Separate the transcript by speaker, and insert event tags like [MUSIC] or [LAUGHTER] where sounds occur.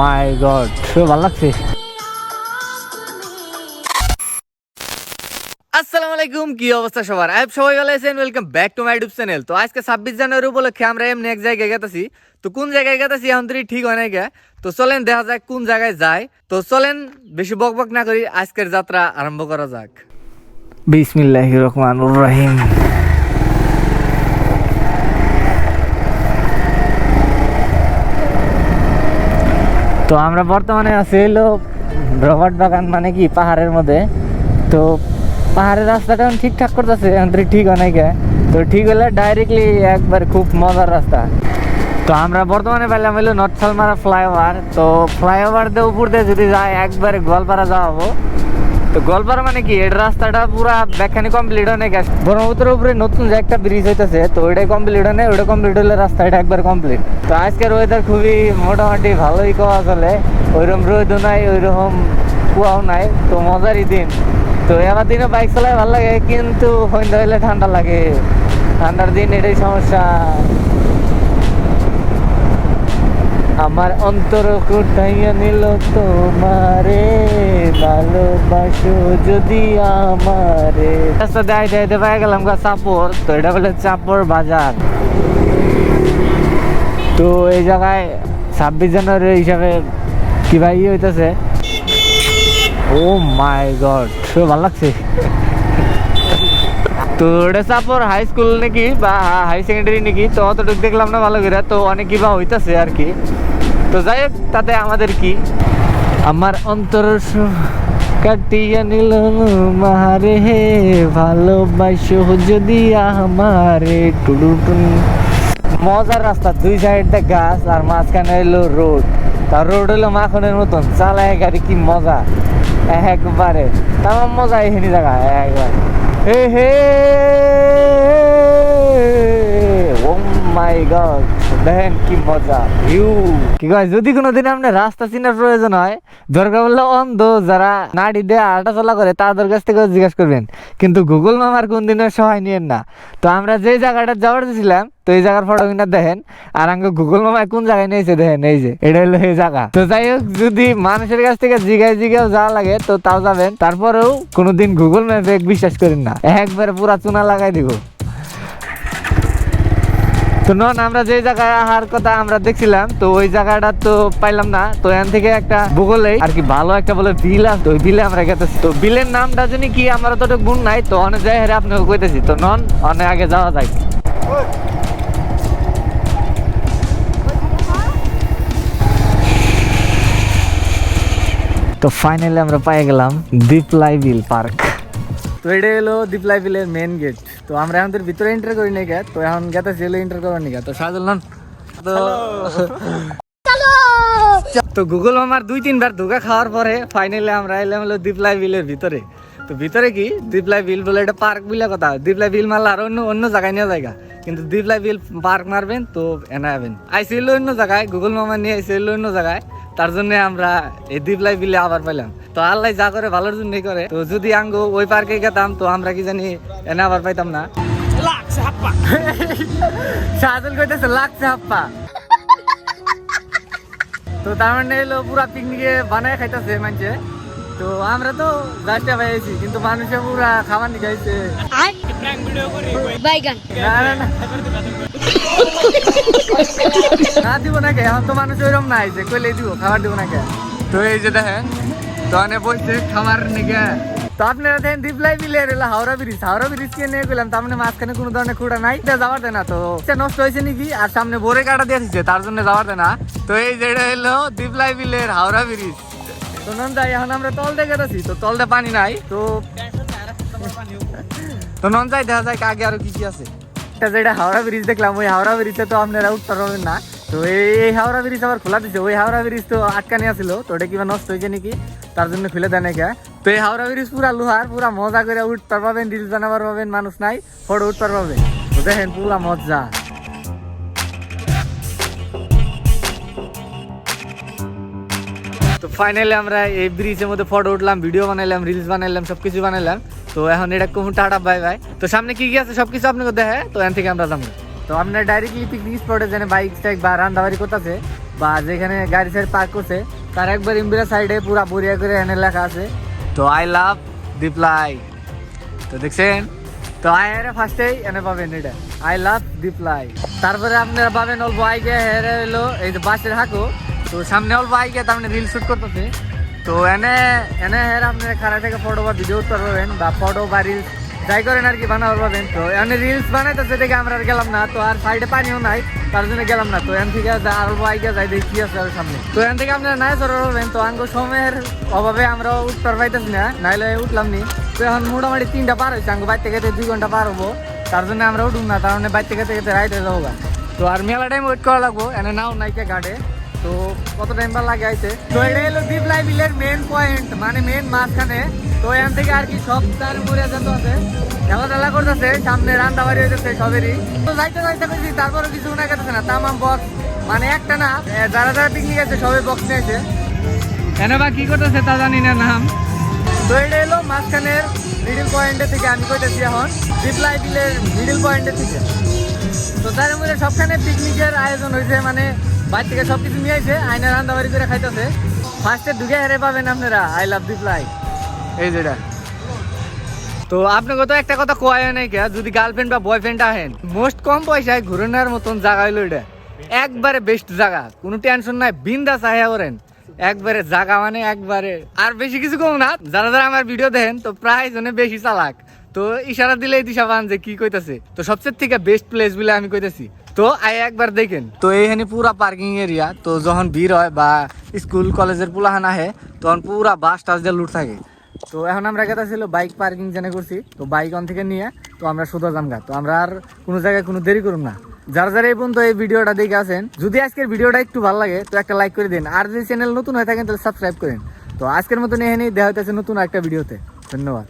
Speaker 1: মাই god ভালো লাগছে। আসসালামু আলাইকুম কি অবস্থা সবার? সবাই ভালো আছেন? Welcome back to my YouTube channel তো আজকে ছাব্বিশ জানুয়ারি উপলক্ষে আমরা এমনি এক জায়গায় গেতেছি। তো কোন জায়গায় গেতেছি? এখন তো ঠিক হয় গে। তো চলেন দেখা যাক কোন জায়গায় যায়। তো চলেন বেশি বক বক না করি আজকের যাত্রা আরম্ভ করা যাক। বিসমিল্লাহ রহমানুর রহিম। তো আমরা বর্তমানে আছি হলো রবার্ট বাগান মানে কি? পাহাড়ের মধ্যে। তো পাহাড়ের রাস্তাটা এখন ঠিকঠাক করতেছে, এখন ঠিক অনেকে তো ঠিক হলে ডাইরেক্টলি একবার খুব মজার রাস্তা। তো আমরা বর্তমানে পেলাম হলো নর্থ সালমারা ফ্লাইওভার। তো ফ্লাইওভার দিয়ে উপর দিয়ে যদি যায়, একবারে গোয়ালপাড়া যাওয়াবো তো গোয়ালপাড়া মানে কি? এর রাস্তাটা পুরা ব্যাখ্যানি কমপ্লিট অনেক ব্রহ্মপুত্রের উপরে নতুন যে একটা ব্রিজ হইতেছে, তো ওইটাই কমপ্লিট হয় ওইটা কমপ্লিট হলে রাস্তা এটা একবার কমপ্লিট তো আজকের ওয়েদার খুবই মোটামুটি ভালোই পাওয়া চলে। ওইরকম রোদও নাই, ওইরকম কুয়াও নাই, তো মজারই দিন। তো এবার দিনে বাইক চালায় ভালো লাগে, কিন্তু সন্ধ্যা হইলে ঠান্ডা লাগে। ঠান্ডার দিন এটাই সমস্যা। আমার অন্তর কোথাইয়া নিল তোমারে, ভালোবাসো যদি আমারে। রাস্তা দেয় দেয় পাই গেলাম গা চাপর তো এটা বলে চাপর বাজার। তো এই জায়গায় ছাব্বিশ জানুয়ারি হিসাবে কি ভাই ইয়ে হইতেছে? ও মাই গড ভালো লাগছে। তো হাই স্কুল নাকি বা হাই সেকেন্ডারি নাকি? তো অতটুকু দেখলাম না ভালো করে। তো অনেক কি বা হইতাছে আর কি। তো যাই হোক, তাতে আমাদের কি? আমার অন্তর কাটিয়া নিল মারে হে, ভালোবাসো যদি আমারে টুডু মজার রাস্তা, দুই সাইডে গাছ আর মাঝখানে এলো রোড। তার রোড হলো মাখনের মতন, চালায় গাড়ি কি মজা? একবারে। তামাম মজা এখানে জায়গা, একবার। হে হে ও মাই গড দেখেন কি মজা। ভিউ কি কয়, যদি কোনোদিন আপনার রাস্তা চিনার প্রয়োজন হয়, দরকার বললে অন্ধ যারা নাড়ি দিয়ে আটা চলা করে, তাদের কাছ থেকে জিজ্ঞেস করবেন। কিন্তু গুগল মামার কোন দিনের সহায় নিয়েন না। তো আমরা যে জায়গাটা যাওয়ার দিয়েছিলাম তো এই জায়গার ফটো কিনা দেখেন। আর আঙ্গে গুগল মামায় কোন জায়গায় নিয়েছে দেখেন, এই যে, এটা হলো এই জায়গা। তো যাই হোক, যদি মানুষের কাছ থেকে জিগায় জিগাও যাওয়া লাগে, তো তাও যাবেন। তারপরেও কোনোদিন গুগল ম্যাপে বিশ্বাস করেন না। একবারে পুরা চুনা লাগাই দিব। তো নন, আমরা যে জায়গায় আহার কথা আমরা দেখছিলাম, তো ওই জায়গাটা তো পাইলাম না। তো এখান থেকে একটা ভূগোলে আর কি ভালো একটা বলে বিল আছে তো ওই বিলে আমরা গেতেছি। তো বিলের নামটা জানি কি, আমার তো গুণ নাই, তো অনেক জায়গায় আপনাকে কইতেছি। তো নন, অনেক আগে যাওয়া যায় তো ফাইনালি আমরা পাই গেলাম দীপলাই বিল পার্ক। তো এটা হলো দীপলাই বিলের মেন গেট তো আমরা এখন তোর ভিতরে এন্টার করি নাই গে তো এখন গেতে হলো এন্টার করার নিগা তো সাজল নন। তো [LAUGHS] তো গুগল মামার দুই তিনবার ধোকা খাওয়ার পরে ফাইনালি আমরা এলাম হলো দীপলাই বিলের ভিতরে। তো ভিতরে কি? দীপলাই বিল বলে এটা পার্ক বিলে কথা। দীপলাই বিল মারলে আর অন্য অন্য জায়গায় নিয়ে জায়গা কিন্তু দীপলাই বিল পার্ক মারবেন তো এনা আইসিল অন্য জায়গায় গুগল মামা নিয়ে আইসিল অন্য জায়গায়। তার জন্য আমরা এই দীপলাই বিলে আবার পাইলাম। তো আল্লাহ যা করে ভালোর জন্যই করে। তো যদি আঙ্গ ওই পার্কে গেতাম তো আমরা কি জানি এনে আবার পাইতাম না। সাজল কইতেছে লাগছে হাপ্পা। তো তার মানে এলো পুরা পিকনিকে বানায় খাইতেছে মানছে তো আমরা তো জাস্ট পাইছি কিন্তু মানুষে পুরা খাবার নিয়ে খাইছে। না না না। না দিব না কে? এখন তো মানুষ ওইরকম নাই যে কইলে দিব খাবার দিব না কে? তো এই যে দেখেন তো অনেক বলছে খাবার নিকে। তো আপনারা দেখেন দীপলাই বিলে এলো হাওড়া ব্রিজ। হাওড়া ব্রিজ কে নিয়ে গেলাম তার মানে মাঝখানে কোনো ধরনের খুঁড়া নাই। এটা যাওয়ার দেয় না তো নষ্ট হয়েছে নাকি? আর সামনে বোরে কাটা দিয়ে দিচ্ছে তার জন্য যাওয়ার দেয় না তো এই যেটা হলো দীপলাই বিলের হাওড়া ব্রিজ। তো নন্দা এখন আমরা তল দেখে গেছি তো তলতে পানি নাই তো তো নন যাই দেখা যায় আগে আরও কি কি আছে। এটা যেটা হাওড়া ব্রিজ দেখলাম, ওই হাওড়া ব্রিজে তো আপনারা উঠতে পারবেন না। তো এই হাওড়া ব্রিজ আবার খোলা দিচ্ছে ওই হাওড়া ব্রিজ তো আটকানি আছিল, তো ওটা কিবা নষ্ট হয়েছে নাকি? তার জন্য খুলে দেয় নাকি তো এই হাওড়া ব্রিজ পুরা লোহার, পুরা মজা করে উঠতে পারবেন রিলস বানাবার পাবেন, মানুষ নাই, ফটো উঠতে পারবেন তো দেখেন পুরা মজা। তো ফাইনালি আমরা এই ব্রিজের মধ্যে ফটো উঠলাম ভিডিও বানাইলাম রিলস বানাইলাম, সবকিছু বানাইলাম। তো এখন এটা কোন টাটা বাই বাই তো সামনে কি কি আছে? সবকিছু আপনাকে দেখে, তো এখান থেকে আমরা যাব। তো আপনার ডাইরেক্টলি পিকনিক স্পটে যেন বাইক টাইক বা রান্দাবাড়ি করতেছে, বা যেখানে গাড়ি সাইড পার্ক করছে, তার একবার ইম্বিরা সাইডে পুরা বরিয়া করে এনে লেখা আছে, তো আই লাভ দিপ্লাই তো দেখছেন? তো আই হেরে ফার্স্টেই এনে পাবেন এটা। আই লাভ দিপ্লাই তারপরে আপনারা পাবেন অল্প আইকে হেরে হলো এই যে বাসের হাঁকো। তো সামনে অল্প আইকে তার মানে রিল শুট করতেছে। তো এনে এনে হেরে আপনারা খারা থেকে ফটো বা ভিডিও করতে পারবেন বা ফটো বা রিলস যাই করেন আর কি বানাবার পাবেন। তো এনে রিলস বানাইতেছে দেখে আমরা আর গেলাম না, তো আর সাইডে পানিও নাই তার জন্য গেলাম না। তো এন থেকে আর আইকে যাই দেখি আছে আর সামনে। তো এন থেকে আপনারা নাই চড়া পারবেন তো আঙ্গ সময়ের অভাবে আমরা উত্তর পাইতেছি না, নাইলে উঠলাম নি। তো এখন মোটামুটি তিনটা পার হয়েছে আঙ্গ বাইর থেকে দুই ঘণ্টা পার হব। তার জন্য আমরা উঠুন না তার মানে বাইর থেকে থেকে রাইতে যাব। তো আর মেলা টাইম ওয়েট করা লাগবো, এনে নাও নাইকে ঘাটে। তো কত টাইম পর লাগে আইতে? তো এটা হলো দ্বীপ লাইবিলের মেন পয়েন্ট মানে মেন মাঝখানে। তো এখান থেকে আর কি সব তার উপরে যত আছে। খেলাধুলা করতেছে সামনে রান্না বাড়ি হইতেছে সবেরই। তো যাইতে যাইতে পেয়েছি তারপরে কিছু না গেছে না তামাম বক্স মানে একটা না যারা যারা পিকনিক আছে সবাই বক্স নিয়েছে এনে বা কি করতেছে তা জানি না নাম। তো এটা এলো মাঝখানের মিডিল পয়েন্টে থেকে আমি কইতেছি এখন জিপলাই বিলের মিডিল পয়েন্টে থেকে। তো তার মধ্যে সবখানে পিকনিকের আয়োজন হয়েছে মানে বাইর থেকে সব কিছু নিয়ে আসে আইনা রান্দাবাড়ি করে খাইতেছে। ফার্স্টে ঢুকে হেরে পাবেন আপনারা আই লাভ দিপ্লাই এই যেটা তো আপনাকে তো একটা কথা কয় নাই কে যদি গার্লফ্রেন্ড বা বয়ফ্রেন্ড আহেন মোস্ট কম পয়সায় ঘুরনার মতন জায়গা হইল এটা। একবারে বেস্ট জায়গা কোনো টেনশন নাই বিন্দা চাহিয়া করেন। একবারে জায়গা মানে একবারে। আর বেশি কিছু কম না যারা যারা আমার ভিডিও দেখেন তো প্রায় জনে বেশি চালাক। তো ইশারা দিলেই দিশা পান যে কি কইতাছে। তো সবচেয়ে থেকে বেস্ট প্লেস বলে আমি কইতাছি। তো আই একবার দেখেন। তো এইখানে পুরা পার্কিং এরিয়া তো যখন ভিড় হয় বা স্কুল কলেজের পুলাহান আহে, তখন পুরা বাস টাস দিয়ে লুট থাকে। তো এখন আমরা কথা ছিল বাইক পার্কিং জেনে করছি। তো বাইক অন থেকে নিয়ে, তো আমরা সোজা জামগা তো আমরা আর কোনো জায়গায় কোনো দেরি করুন না। যারা যারা এই পর্যন্ত এই ভিডিওটা দেখে আছেন, যদি আজকের ভিডিওটা একটু ভালো লাগে, তো একটা লাইক করে দিন। আর যদি চ্যানেল নতুন হয়ে থাকেন, তাহলে সাবস্ক্রাইব করেন। তো আজকের মতন এখানেই দেখা হইতেছে নতুন একটা ভিডিওতে। ধন্যবাদ।